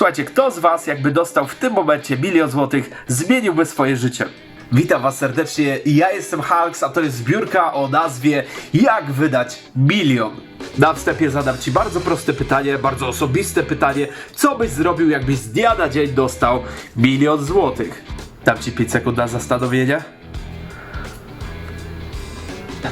Słuchajcie, kto z Was, jakby dostał w tym momencie milion złotych, zmieniłby swoje życie? Witam Was serdecznie, ja jestem Hulks, a to jest zbiórka o nazwie Jak wydać milion. Na wstępie zadam Ci bardzo proste pytanie, bardzo osobiste pytanie. Co byś zrobił, jakbyś z dnia na dzień dostał milion złotych? Dam Ci 5 sekund na zastanowienie.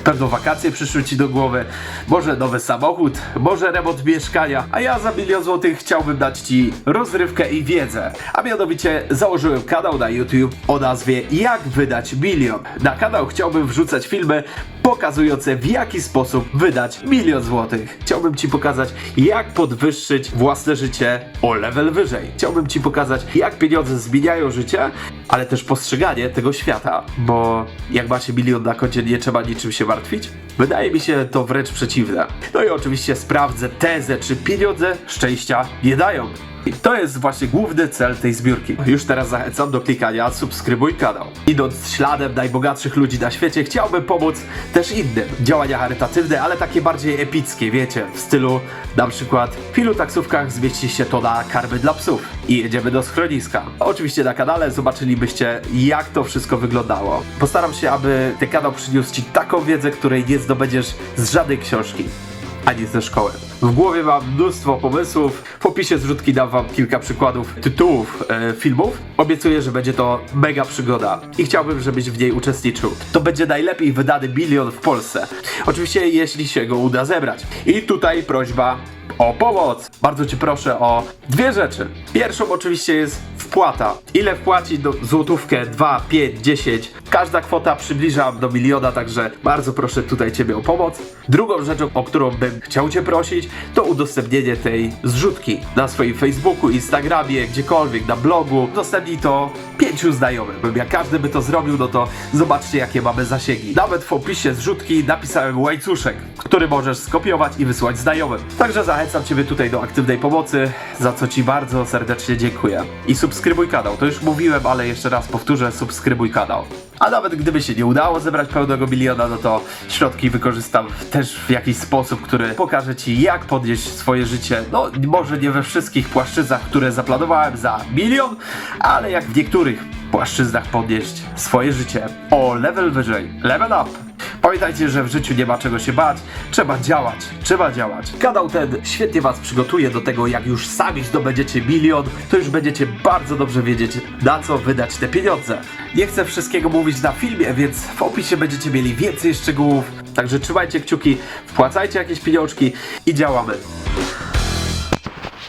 Pewno wakacje przyszły ci do głowy, może nowy samochód, może remont mieszkania, a ja za milion złotych chciałbym dać ci rozrywkę i wiedzę. A mianowicie założyłem kanał na YouTube o nazwie Jak wydać milion. Na kanał chciałbym wrzucać filmy pokazujące w jaki sposób wydać milion złotych. Chciałbym ci pokazać jak podwyższyć własne życie o level wyżej. Chciałbym ci pokazać jak pieniądze zmieniają życie, ale też postrzeganie tego świata, bo jak macie milion na koncie nie trzeba niczym się martwić? Wydaje mi się to wręcz przeciwne. No i oczywiście sprawdzę tezę, czy pieniądze szczęścia nie dają. I to jest właśnie główny cel tej zbiórki. Już teraz zachęcam do klikania subskrybuj kanał. Idąc śladem najbogatszych ludzi na świecie, chciałbym pomóc też innym. Działania charytatywne, ale takie bardziej epickie, wiecie, w stylu na przykład w ilu taksówkach zmieści się to na karmy dla psów i jedziemy do schroniska. Oczywiście na kanale zobaczylibyście jak to wszystko wyglądało. Postaram się, aby ten kanał przyniósł Ci taką wiedzę, której nie zdobędziesz z żadnej książki ani ze szkoły. W głowie mam mnóstwo pomysłów. W opisie zrzutki dam wam kilka przykładów tytułów e, filmów. Obiecuję, że będzie to mega przygoda i chciałbym, żebyś w niej uczestniczył. To będzie najlepiej wydany bilion w Polsce. Oczywiście, jeśli się go uda zebrać. I tutaj prośba o pomoc. Bardzo cię proszę o dwie rzeczy. Pierwszą oczywiście jest wpłata. Ile wpłaci do złotówkę, 2, 5, 10. Każda kwota przybliża do miliona, także bardzo proszę tutaj ciebie o pomoc. Drugą rzeczą, o którą bym chciał cię prosić, to udostępnienie tej zrzutki na swoim Facebooku, Instagramie, gdziekolwiek, na blogu. Udostępnij to pięciu znajomym. Jak każdy by to zrobił, no to zobaczcie jakie mamy zasięgi. Nawet w opisie zrzutki napisałem łańcuszek, który możesz skopiować i wysłać znajomym. Także zachęcam Ciebie tutaj do aktywnej pomocy, za co Ci bardzo serdecznie dziękuję. I subskrybuj kanał, to już mówiłem, ale jeszcze raz powtórzę, subskrybuj kanał. A nawet gdyby się nie udało zebrać pełnego miliona, no to środki wykorzystam też w jakiś sposób, który pokaże Ci jak podnieść swoje życie. No może nie we wszystkich płaszczyznach, które zaplanowałem za milion, ale jak w niektórych płaszczyznach podnieść swoje życie o level wyżej, level up. Pamiętajcie, że w życiu nie ma czego się bać, trzeba działać, trzeba działać. Kanał ten świetnie Was przygotuje do tego, jak już sami zdobędziecie milion, to już będziecie bardzo dobrze wiedzieć, na co wydać te pieniądze. Nie chcę wszystkiego mówić na filmie, więc w opisie będziecie mieli więcej szczegółów. Także trzymajcie kciuki, wpłacajcie jakieś pieniążki i działamy.